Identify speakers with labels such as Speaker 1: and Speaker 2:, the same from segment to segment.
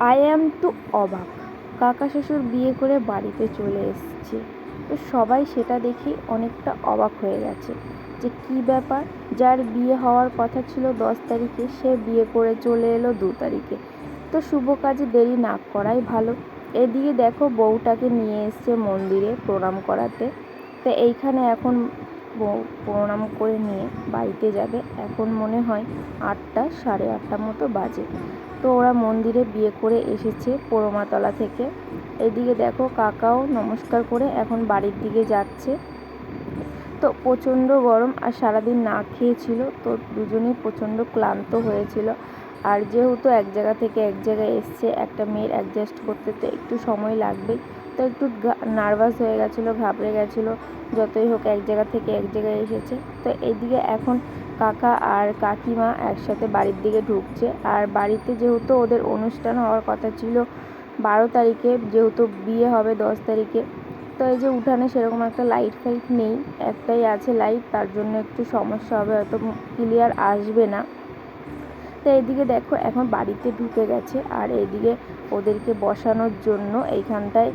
Speaker 1: I am two অবাক। কাকা শ্বশুর বিয়ে করে বাড়িতে চলে এসেছে। তো সবাই সেটা দেখে অনেকটা অবাক হয়ে গেছে যে কী ব্যাপার? যার বিয়ে হওয়ার কথা ছিল দশ তারিখে, সে বিয়ে করে চলে এলো দু তারিখে। তো শুভ কাজে দেরি না করাই ভালো। এদিকে দেখো বউটাকে নিয়ে এসছে মন্দিরে প্রণাম করাতে। তো এইখানে এখন প্রণাম করে নিয়ে বাড়িতে যাবে। এখন মনে হয় আটটা, সাড়ে আটটা মতো বাজে। তো ওরা মন্দিরে বিয়ে করে এসেছে পোড়োমাতলা থেকে। এদিকে দেখো কাকাও নমস্কার করে এখন বাড়ির দিকে যাচ্ছে। তো প্রচণ্ড গরম আর সারাদিন না খেয়েছিল, তো দুজনেই প্রচণ্ড ক্লান্ত হয়েছিল। আর যেহেতু এক জায়গা থেকে এক জায়গায় এসছে, একটা মেয়ের অ্যাডজাস্ট করতে তো একটু সময় লাগবেই। তো একটু নার্ভাস হয়ে গেছিল, ঘাবড়ে গেছিল, যতই হোক এক জায়গা থেকে এক জায়গায় এসেছে। তো এদিকে এখন কাকা আর কাকিমা একসাথে বাড়ির দিকে ঢুকছে। আর বাড়িতে যেহেতু ওদের অনুষ্ঠান হওয়ার কথা ছিল, বারো তারিখে যেহেতু বিয়ে হবে দশ তারিখে, তো এই যে উঠানে সেরকম একটা লাইট ফাইট নেই, একটাই আছে লাইট তার জন্য একটু সমস্যা হবে, হয়তো ক্লিয়ার আসবে না। তো এইদিকে দেখো, এখন বাড়িতে ঢুকে গেছে, আর এইদিকে ওদেরকে বসানোর জন্য এইখানটায়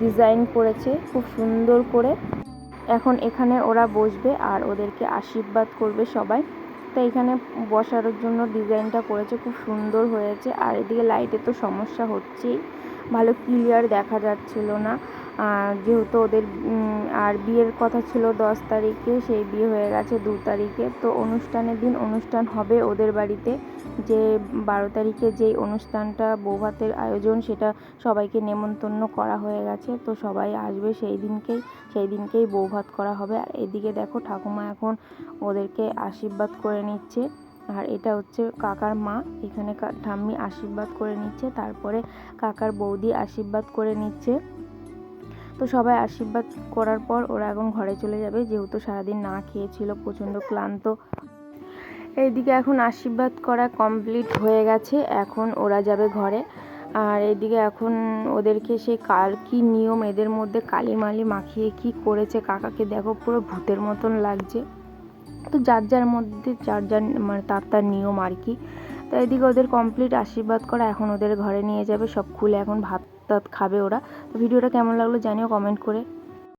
Speaker 1: ডিজাইন করেছে, খুব সুন্দর করে। এখন এখানে ওরা বসবে আর ওদেরকে আশীর্বাদ করবে সবাই। তো এখানে বসার জন্য ডিজাইনটা করেছে, খুব সুন্দর হয়েছে। আর এদিকে লাইটে তো সমস্যা হচ্ছেই। ভালো ক্লিয়ার দেখা যাচ্ছিল না। যেহেতু ওদের আর বিয়ের কথা ছিল দশ তারিখে, সেই বিয়ে হয়ে গেছে দু তারিখে। তো অনুষ্ঠানের দিন অনুষ্ঠান হবে ওদের বাড়িতে। যে বারো তারিখে যেই অনুষ্ঠানটা বৌভাতের আয়োজন, সেটা সবাইকে নেমন্তন্ন করা হয়ে গেছে। তো সবাই আসবে সেই দিনকেই সেই দিনকেই বৌভাত করা হবে। আর এদিকে দেখো, ঠাকুমা এখন ওদেরকে আশীর্বাদ করে নিচ্ছে। আর এটা হচ্ছে কাকার মা। এখানে ঠাম্মি আশীর্বাদ করে নিচ্ছে। তারপরে কাকার বৌদি আশীর্বাদ করে নিচ্ছে। তো সবাই আশীর্বাদ করার পর ওরা এখন ঘরে চলে যাবে। যেহেতু সারাদিন না খেয়েছিল, প্রচণ্ড ক্লান্ত। এইদিকে এখন আশীর্বাদ করা কমপ্লিট হয়ে গেছে, এখন ওরা যাবে ঘরে। আর এদিকে এখন ওদেরকে সেই কাল, কি নিয়ম, এদের মধ্যে কালি মালি মাখিয়ে কি করেছে কাকাকে দেখো, পুরো ভূতের মতন লাগছে। তো যার যার মধ্যে, যার যার মানে তার তার নিয়ম আর কি। তো এদিকে ওদের কমপ্লিট আশীর্বাদ করা এখন ওদের ঘরে নিয়ে যাবে, সব খুলে এখন ভাত টাত খাবে ওরা। তো ভিডিওটা কেমন লাগল জানিও কমেন্ট করে।